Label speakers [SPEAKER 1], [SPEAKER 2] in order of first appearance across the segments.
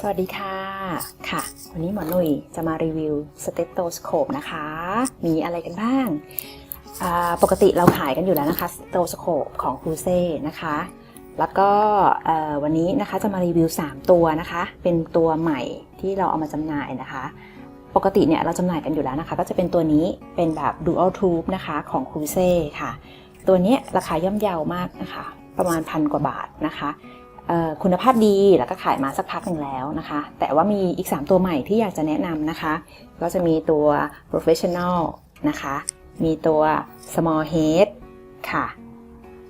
[SPEAKER 1] สวัสดีค่ะ ค่ะ วันนี้หมอหนุ่ยจะมารีวิวสเตตโตสโคปนะคะ มีอะไรกันบ้าง ปกติเราขายกันอยู่แล้วนะคะสเตตสโคปของคูเซ่นะคะ แล้วก็วันนี้นะคะจะมารีวิว 3 ตัวนะคะ เป็นตัวใหม่ที่เราเอามาจำหน่ายนะคะ ปกติเนี่ยเราจำหน่ายกันอยู่แล้วนะคะ ก็จะเป็นตัวนี้เป็นแบบ dual tube นะคะของคูเซ่ค่ะ ตัวนี้ราคาย่อมเยาวมากนะคะ ประมาณพันกว่าบาทนะคะ คุณภาพดีแล้วก็ขายมาสักพักหนึ่งแล้วนะคะ แต่ว่ามีอีก 3 ตัวใหม่ที่อยากจะแนะนำนะคะ ก็จะมีตัว professional นะคะ มีตัว small head ค่ะ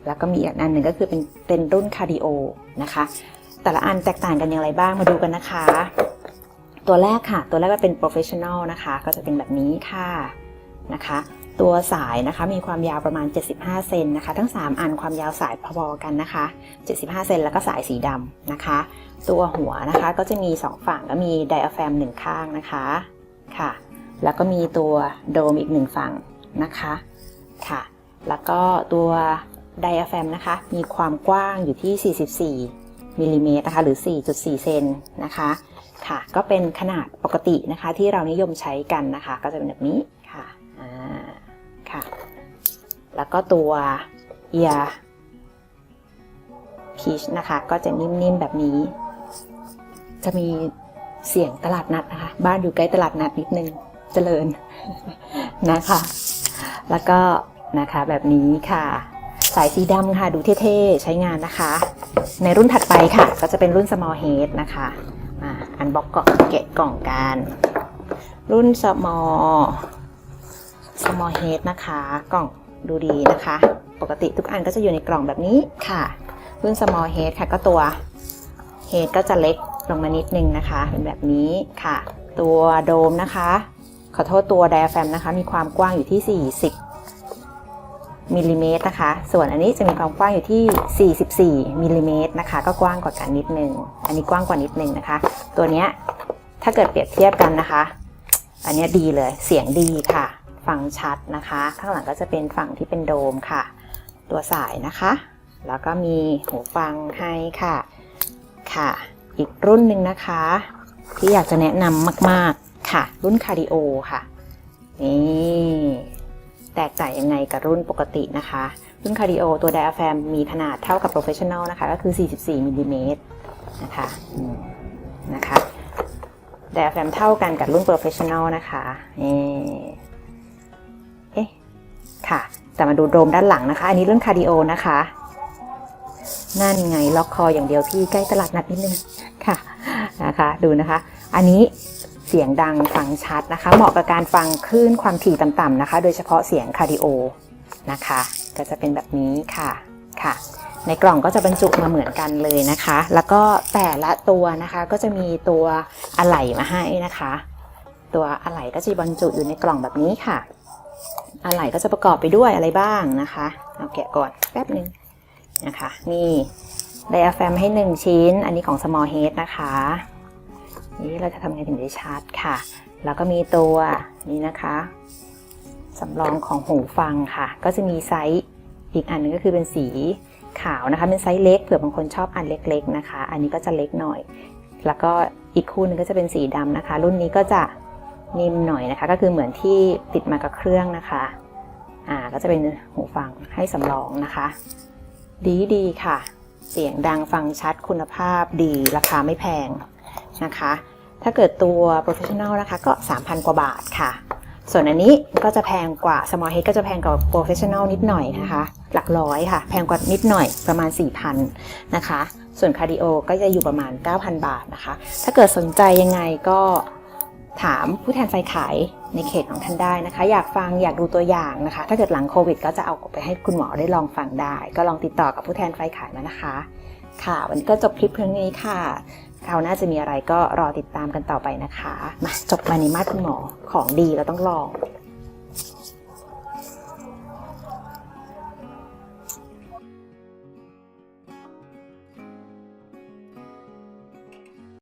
[SPEAKER 1] แล้วก็มีอีกอันหนึ่งก็คือเป็นเป็นรุ่น cardio นะคะ แต่ละอันแตกต่างกันอย่างไรบ้างมาดูกันนะคะ ตัวแรกค่ะ ตัวแรกก็เป็น professional นะคะ ก็จะเป็นแบบนี้ค่ะนะคะ ตัวสายนะคะมีความยาวประมาณ 75 เซนนะคะ ทั้ง 3 อันความยาวสายพอๆกันนะคะ 75 เซนแล้วก็สายสีดำนะคะ ตัวหัวนะคะก็จะมี 2 ฝั่งก็มีไดอะแฟมหนึ่งข้างนะคะค่ะ แล้วก็มีตัวโดมอีกหนึ่งฝั่งนะคะค่ะ แล้วก็ตัวไดอะแฟมนะคะ มีความกว้างอยู่ที่ 44มิลลิเมตรนะคะหรือ 4.4 เซนนะคะค่ะ ก็เป็นขนาดปกตินะคะที่เรานิยมใช้กันนะคะ ก็จะเป็นแบบนี้ ก็ตัวเอียพีชนะคะ ก็จะนิ่มๆแบบนี้ จะมีเสียงตลาดนัดนะคะ บ้านอยู่ใกล้ตลาดนัดนิดนึงเจริญนะคะ แล้วก็นะคะแบบนี้ค่ะ สายสีดำค่ะ ดูเท่ๆ ใช้งานนะคะ ในรุ่นถัดไปค่ะ ก็จะเป็นรุ่น small head นะคะอ่าอันบ็อกกล่องแกะกล่องกัน รุ่น small small head นะคะ กล่อง ดูดีนะคะ ปกติทุกอันก็จะอยู่ในกล่องแบบนี้ค่ะ รุ่น small head ค่ะ ก็ตัว head ก็จะเล็กลงมานิดนึงนะคะ เป็นแบบนี้ค่ะ ตัวโดมนะคะ ขอโทษตัว diaphragm นะคะ มีความกว้างอยู่ที่ 40มิลลิเมตรนะคะ ส่วนอันนี้จะมีความกว้างอยู่ที่ 44มิลลิเมตรนะคะ ก็กว้างกว่ากันนิดนึง อันนี้กว้างกว่านิดนึงนะคะ ตัวเนี้ยถ้าเกิดเปรียบเทียบกันนะคะ อันนี้ดีเลย เสียงดีค่ะ ฟังชัดนะคะ ข้างหลังก็จะเป็นฝั่งที่เป็นโดมค่ะ ตัวสายนะคะ แล้วก็มีหูฟังให้ค่ะค่ะ อีกรุ่นหนึ่งนะคะ ที่อยากจะแนะนำมากๆค่ะ รุ่นคาร์ดิโอค่ะนี่แตกต่างยังไงกับรุ่นปกตินะคะ รุ่นคาร์ดิโอตัวไดอะแฟมมีขนาดเท่ากับโปรเฟชชั่น a ลนะคะ ก็คือ 44มิลลิเมตรนะคะนะคะไดอะแฟมเท่ากันกับรุ่นโปรเฟชชั่น a ลนะคะนี่ ค่ะ แต่มาดูโดมด้านหลังนะคะ อันนี้เรุ่นคาร์ดิโอนะคะ นั่นไงล็อกคออย่างเดียวพี่ใกล้ตลาดนัดนิดนึงค่ะนะคะ ดูนะคะ อันนี้เสียงดังฟังชัดนะคะ เหมาะกับการฟังคลื่นความถี่ต่ำๆนะคะ โดยเฉพาะเสียงคาร์ดิโอนะคะ ก็จะเป็นแบบนี้ค่ะค่ะ ในกล่องก็จะบรรจุมาเหมือนกันเลยนะคะ แล้วก็แต่ละตัวนะคะก็จะมีตัวอะไหล่มาให้นะคะ ตัวอะไหล่ก็จะบรรจุอยู่ในกล่องแบบนี้ค่ะ อะไหล่ก็จะประกอบไปด้วยอะไรบ้างนะคะ เอาแกะก่อนแป๊บหนึ่งนะคะนี่ไดอะแฟมให้ 1 ชิ้น อันนี้ของ small head นะคะ นี่เราจะทำไงถึงได้ชัดค่ะ แล้วก็มีตัวนี้นะคะสำรองของหูฟังค่ะ ก็จะมีไซส์อีกอันนึงก็คือเป็นสีขาวนะคะ เป็นไซส์เล็กเผื่อบางคนชอบอันเล็กๆนะคะ อันนี้ก็จะเล็กหน่อย แล้วก็อีกคู่หนึงก็จะเป็นสีดำนะคะ รุ่นนี้ก็จะ นิ่มหน่อยนะคะ ก็คือเหมือนที่ติดมากับเครื่องนะคะอ่าก็จะเป็นหูฟังให้สำรองนะคะ ดีดีค่ะ เสียงดังฟังชัดคุณภาพดีราคาไม่แพงนะคะ ถ้าเกิดตัว professional นะคะก็ 3,000 กว่าบาทค่ะ ส่วนอันนี้ก็จะแพงกว่า small head ก็จะแพงกว่า professional นิดหน่อยนะคะ หลักร้อยค่ะ แพงกว่านิดหน่อยประมาณ 4,000 นะคะ ส่วน cardio ก็จะอยู่ประมาณ 9,000 บาทนะคะ ถ้าเกิดสนใจยังไงก็ ถามผู้แทนไฟขายในเขตของท่านได้นะคะ อยากฟังอยากดูตัวอย่างนะคะ ถ้าเกิดหลังโควิด ก็จะเอาไปให้คุณหมอได้ลองฟังได้ ก็ลองติดต่อกับผู้แทนไฟขายมานะคะ ค่ะ วันนี้ก็จบคลิปเพียงนี้ค่ะคราวหน้าจะมีอะไรก็รอติดตามกันต่อไปนะคะ มาจบมาในมาตรคุณหมอของดีเราต้องลอง